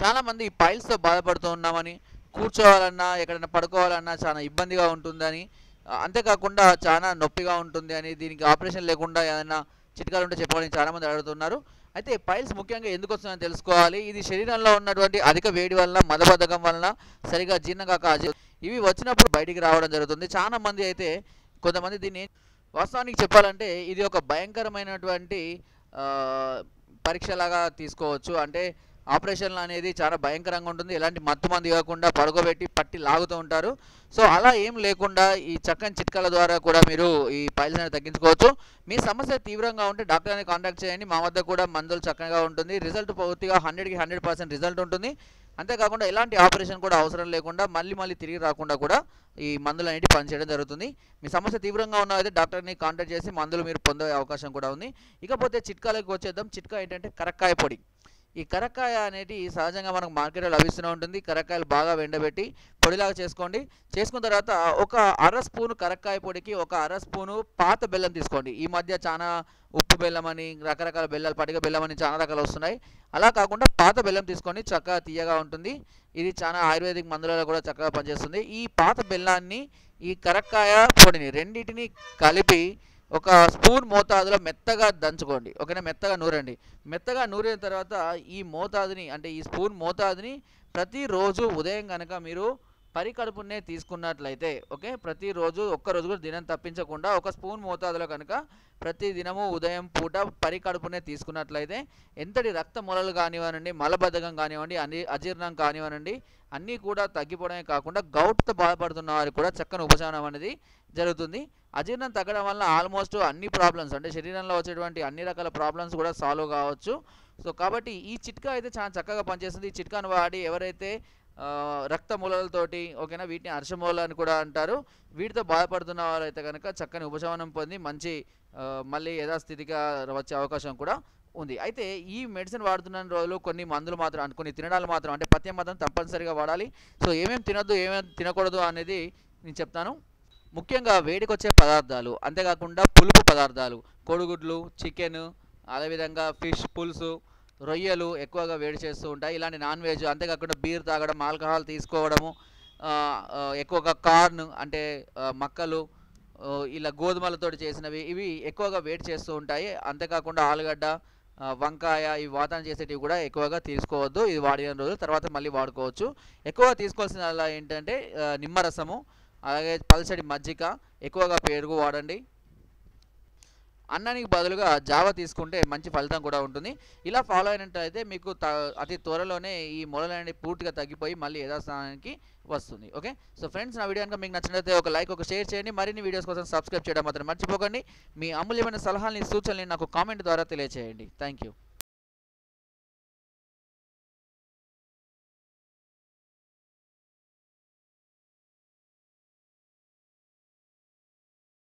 చాలామంది పైల్స్తో బాధపడుతూ ఉన్నామని కూర్చోవాలన్నా ఎక్కడైనా పడుకోవాలన్నా చాలా ఇబ్బందిగా ఉంటుందని అంతేకాకుండా చాలా నొప్పిగా ఉంటుంది అని దీనికి ఆపరేషన్ లేకుండా ఏదైనా చిట్కాలు ఉంటే చెప్పాలని చాలామంది అడుగుతున్నారు. అయితే పైల్స్ ముఖ్యంగా ఎందుకు వస్తుందని తెలుసుకోవాలి. ఇది శరీరంలో ఉన్నటువంటి అధిక వేడి వలన మదబద్ధకం వలన సరిగా జీర్ణం కాక ఇవి వచ్చినప్పుడు బయటికి రావడం జరుగుతుంది. చాలా మంది అయితే కొంతమంది దీన్ని వాస్తవానికి చెప్పాలంటే ఇది ఒక భయంకరమైనటువంటి పరీక్షలాగా తీసుకోవచ్చు. అంటే ఆపరేషన్లు అనేది చాలా భయంకరంగా ఉంటుంది. ఎలాంటి మత్తు మంది కాకుండా పడుకోబెట్టి పట్టి లాగుతూ ఉంటారు. సో అలా ఏం లేకుండా ఈ చక్కని చిట్కాల ద్వారా కూడా మీరు ఈ పైల్స్ అనేది తగ్గించుకోవచ్చు. మీ సమస్య తీవ్రంగా ఉంటే డాక్టర్ని కాంటాక్ట్ చేయండి. మా వద్ద కూడా మందులు చక్కగా ఉంటుంది. రిజల్ట్ పూర్తిగా హండ్రెడ్కి హండ్రెడ్ పర్సెంట్ రిజల్ట్ ఉంటుంది. అంతేకాకుండా ఎలాంటి ఆపరేషన్ కూడా అవసరం లేకుండా మళ్ళీ మళ్ళీ తిరిగి రాకుండా కూడా ఈ మందులు అనేవి పనిచేయడం జరుగుతుంది. మీ సమస్య తీవ్రంగా ఉన్నదైతే డాక్టర్ని కాంటాక్ట్ చేసి మందులు మీరు పొందే అవకాశం కూడా ఉంది. ఇకపోతే చిట్కాలకు వచ్చేద్దాం. చిట్కా ఏంటంటే కరక్కాయ పొడి. ఈ కరక్కాయ అనేది సహజంగా మనకు మార్కెట్లో లభిస్తూనే ఉంటుంది. కరక్కాయలు బాగా వెండబెట్టి పొడిలాగా చేసుకోండి. చేసుకున్న తర్వాత ఒక అర స్పూను కరక్కాయ పొడికి ఒక అర స్పూను పాత బెల్లం తీసుకోండి. ఈ మధ్య చాలా ఉప్పు బెల్లం అని రకరకాల బెల్లాలు పడిగ బెల్లం అని చాలా రకాలు వస్తున్నాయి. అలా కాకుండా పాత బెల్లం తీసుకోండి. చక్కగా తీయగా ఉంటుంది. ఇది చాలా ఆయుర్వేదిక్ మందులలో కూడా చక్కగా పనిచేస్తుంది. ఈ పాత బెల్లాన్ని ఈ కరక్కాయ పొడిని రెండింటిని కలిపి ఒక స్పూన్ మోతాదులో మెత్తగా దంచుకోండి. ఓకేనా? మెత్తగా నూరండి. మెత్తగా నూరిన తర్వాత ఈ మోతాదుని అంటే ఈ స్పూన్ మోతాదుని ప్రతిరోజు ఉదయం కనుక మీరు పరికడుపునే తీసుకున్నట్లయితే ఓకే? ప్రతిరోజు ఒక్కరోజు కూడా దినం తప్పించకుండా ఒక స్పూన్ మోతాదులో కనుక ప్రతి దినము ఉదయం పూట పరికడుపునే తీసుకున్నట్లయితే ఎంతటి రక్త మొలలు కానివ్వనండి మలబద్ధకం కానివ్వండి అని అజీర్ణం కానివ్వనండి అన్నీ కూడా తగ్గిపోవడమే కాకుండా గౌట్తో బాధపడుతున్న వారికి కూడా చక్కని ఉపశమనం అనేది జరుగుతుంది. అజీర్ణం తగ్గడం వల్ల ఆల్మోస్ట్ అన్ని ప్రాబ్లమ్స్ అంటే శరీరంలో వచ్చేటువంటి అన్ని రకాల ప్రాబ్లమ్స్ కూడా సాల్వ్ కావచ్చు. సో కాబట్టి ఈ చిట్కా అయితే చాలా చక్కగా పనిచేస్తుంది. ఈ చిట్కాను వాడి ఎవరైతే రక్త మూలలతోటి ఓకేనా? వీటిని అర్షమూల అని కూడా అంటారు. వీటితో బాధపడుతున్న వారైతే కనుక చక్కని ఉపశమనం పొంది మంచి మళ్ళీ యథాస్థితిగా వచ్చే అవకాశం కూడా ఉంది. అయితే ఈ మెడిసిన్ వాడుతున్న రోజులు కొన్ని మందులు మాత్రం కొన్ని తినడాలు మాత్రం అంటే పత్యం మాత్రం తప్పనిసరిగా వాడాలి. సో ఏమేమి తినొద్దు ఏమేమి తినకూడదు అనేది నేను చెప్తాను. ముఖ్యంగా వేడికొచ్చే పదార్థాలు అంతేకాకుండా పులుపు పదార్థాలు కోడిగుడ్లు చికెన్ అదేవిధంగా ఫిష్ పులుసు రొయ్యలు ఎక్కువగా వేడి చేస్తూ ఉంటాయి. ఇలాంటి నాన్ వెజ్ అంతేకాకుండా బీర్ తాగడం ఆల్కహాల్ తీసుకోవడము ఎక్కువగా కార్న్ అంటే మక్కలు ఇలా గోధుమలతోటి చేసినవి ఇవి ఎక్కువగా వేడి చేస్తూ ఉంటాయి. అంతేకాకుండా ఆలుగడ్డ వంకాయ ఇవి వాతన చేసేటివి కూడా ఎక్కువగా తీసుకోవద్దు. ఇది వాడిన రోజు తర్వాత మళ్ళీ వాడుకోవచ్చు. ఎక్కువగా తీసుకోవాల్సిన అలా ఏంటంటే నిమ్మరసము అలాగే పల్చడి మజ్జిగ ఎక్కువగా పెరుగు వాడండి. అన్నానికి బదులుగా జావ తీసుకుంటే మంచి ఫలితం కూడా ఉంటుంది. ఇలా ఫాలో అయినట్లయితే మీకు అతి త్వరలోనే ఈ మొలలు పూర్తిగా తగ్గిపోయి మళ్ళీ యథాస్థానానికి వస్తుంది. ఓకే? సో ఫ్రెండ్స్ నా వీడియో కనుక మీకు నచ్చినట్లయితే ఒక లైక్ ఒక షేర్ చేయండి. మరిన్ని వీడియోస్ కోసం సబ్స్క్రైబ్ చేయడం మాత్రం మర్చిపోకండి. మీ అమూల్యమైన సలహాలని సూచనలు నాకు కామెంట్ ద్వారా తెలియజేయండి థ్యాంక్ యూ.